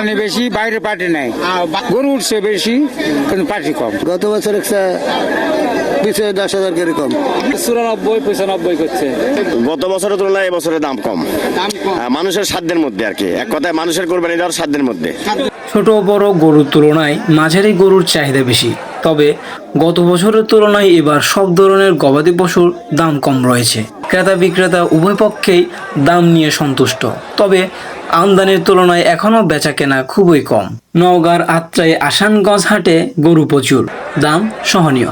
মানে বেশি বাইরে পার্টি নাই। গরু উঠছে বেশি কিন্তু পার্টি কম। গত বছর একটা পিছিয়ে দশ হাজার করে কম। চুরানব্বই পঁচানব্বই করছে। গত বছরের তুলনায় এবছরের দাম কম। দাম কম। আহ, মানুষের সাধ্যের মধ্যে আর কি। এক কথায় মানুষের কোরবানি দেওয়ার সাধ্যের মধ্যে। ছোট বড় গরুর তুলনায় মাঝারি গরুর চাহিদা বেশি। তবে গত বছরের তুলনায় এবার সব ধরনের গবাদি পশুর দাম কম রয়েছে। ক্রেতা বিক্রেতা উভয় পক্ষেই দাম নিয়ে সন্তুষ্ট। তবে আমদানির তুলনায় এখনও বেচা কেনা খুবই কম। নওগাঁর আত্রাই আসানগঞ্জ হাটে গরু প্রচুর, দাম সহনীয়।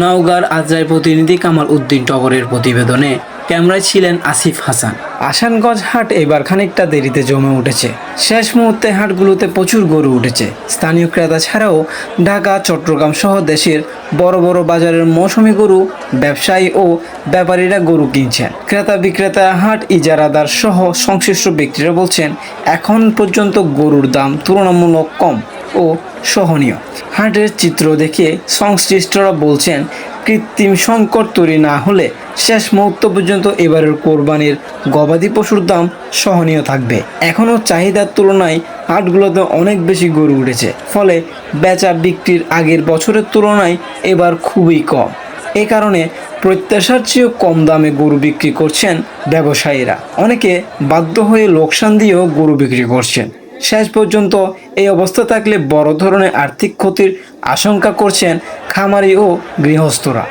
নওগাঁর আত্রাই প্রতিনিধি কামাল উদ্দিন টগরের প্রতিবেদনে ক্যামেরায় ছিলেন আসিফ হাসান। আসানগঞ্জ হাট এবার খানিকটা দেরিতে জমে উঠেছে। শেষ মুহূর্তে হাটগুলোতে প্রচুর গরু উঠেছে। স্থানীয় ক্রেতা ছাড়াও ঢাকা, চট্টগ্রাম সহ দেশের বড় বড় বাজারের মৌসুমি গরু, ব্যবসায়ী ও ব্যাপারীরা গরু কিনছেন। ক্রেতা বিক্রেতা, হাট ইজারাদার সহ সংশ্লিষ্ট ব্যক্তিরা বলছেন, এখন পর্যন্ত গরুর দাম তুলনামূলক কম ও সহনীয়। হাটের চিত্র দেখে সংশ্লিষ্টরা বলছেন কৃত্রিম সংকট তৈরি না হলে শেষ মুহূর্ত পর্যন্ত এবারের কোরবানির গবাদি পশুর দাম সহনীয় থাকবে। এখনও চাহিদার তুলনায় হাটগুলোতে অনেক বেশি গরু উঠেছে, ফলে বেচা বিক্রির আগের বছরের তুলনায় এবার খুবই কম। এ কারণে প্রত্যাশার চেয়েও কম দামে গরু বিক্রি করছেন ব্যবসায়ীরা। অনেকে বাধ্য হয়ে লোকসান দিয়েও গরু বিক্রি করছেন। শেষ পর্যন্ত এই অবস্থা থাকলে বড় ধরনের আর্থিক ক্ষতির আশঙ্কা করছেন খামারি ও গৃহস্থরা।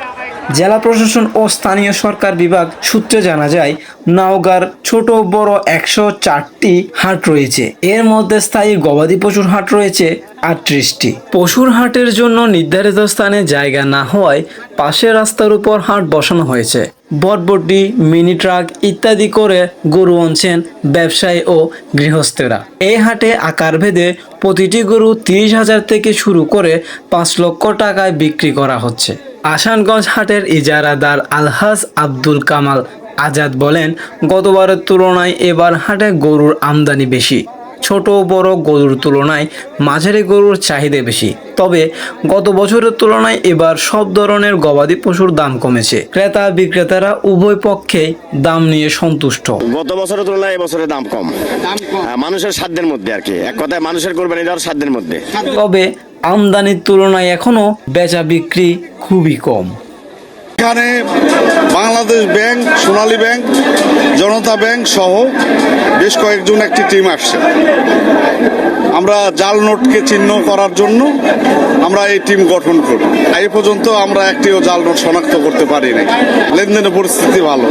জেলা প্রশাসন ও স্থানীয় সরকার বিভাগ সূত্রে জানা যায়, নওগাঁর ছোট বড় একশো চারটি হাট রয়েছে। এর মধ্যে স্থায়ী গবাদি পশুর হাট রয়েছে আটত্রিশটি। পশুর হাটের জন্য নির্ধারিত স্থানে জায়গা না হওয়ায় পাশের রাস্তার উপর হাট বসানো হয়েছে। বটবটি, মিনি ট্রাক ইত্যাদি করে গরু আনছেন ব্যবসায়ী ও গৃহস্থেরা। এই হাটে আকার ভেদে প্রতিটি গরু তিরিশ হাজার থেকে শুরু করে পাঁচ লক্ষ টাকায় বিক্রি করা হচ্ছে। আসানগঞ্জ হাটের ইজারাদার আলহাজ আব্দুল কামাল আজাদ বলেন, গতবারের তুলনায় এবার হাটে গরুর আমদানি বেশি। ছোট বড় গরুর তুলনায় মাঝারি গরুর চাহিদা বেশি। তবে গত বছরের তুলনায় এবার সব ধরনের গবাদি পশুর দাম কমেছে। ক্রেতা বিক্রেতারা উভয় পক্ষে দাম নিয়ে সন্তুষ্ট। গত বছরের তুলনায় এবছরের দাম কম। দাম কম। আহ, মানুষের সাধ্যের মধ্যে আর কি। এক কথায় মানুষের কোরবানি দেওয়ার সাধ্যের মধ্যে। তবে আমদানির তুলনায় এখনও বেচা বিক্রি খুবই কম। এখানে Bangladesh bank Sonali bank Janata bank সহ বেশ কয়েকজন একটি টিম আসছে। আমরা জাল নোটকে চিহ্ন করার জন্য আমরা এই টিম গঠন করি। এই পর্যন্ত আমরা একটিও জাল নোট শনাক্ত করতে পারি নাই। লেনদেনের পরিস্থিতি ভালো।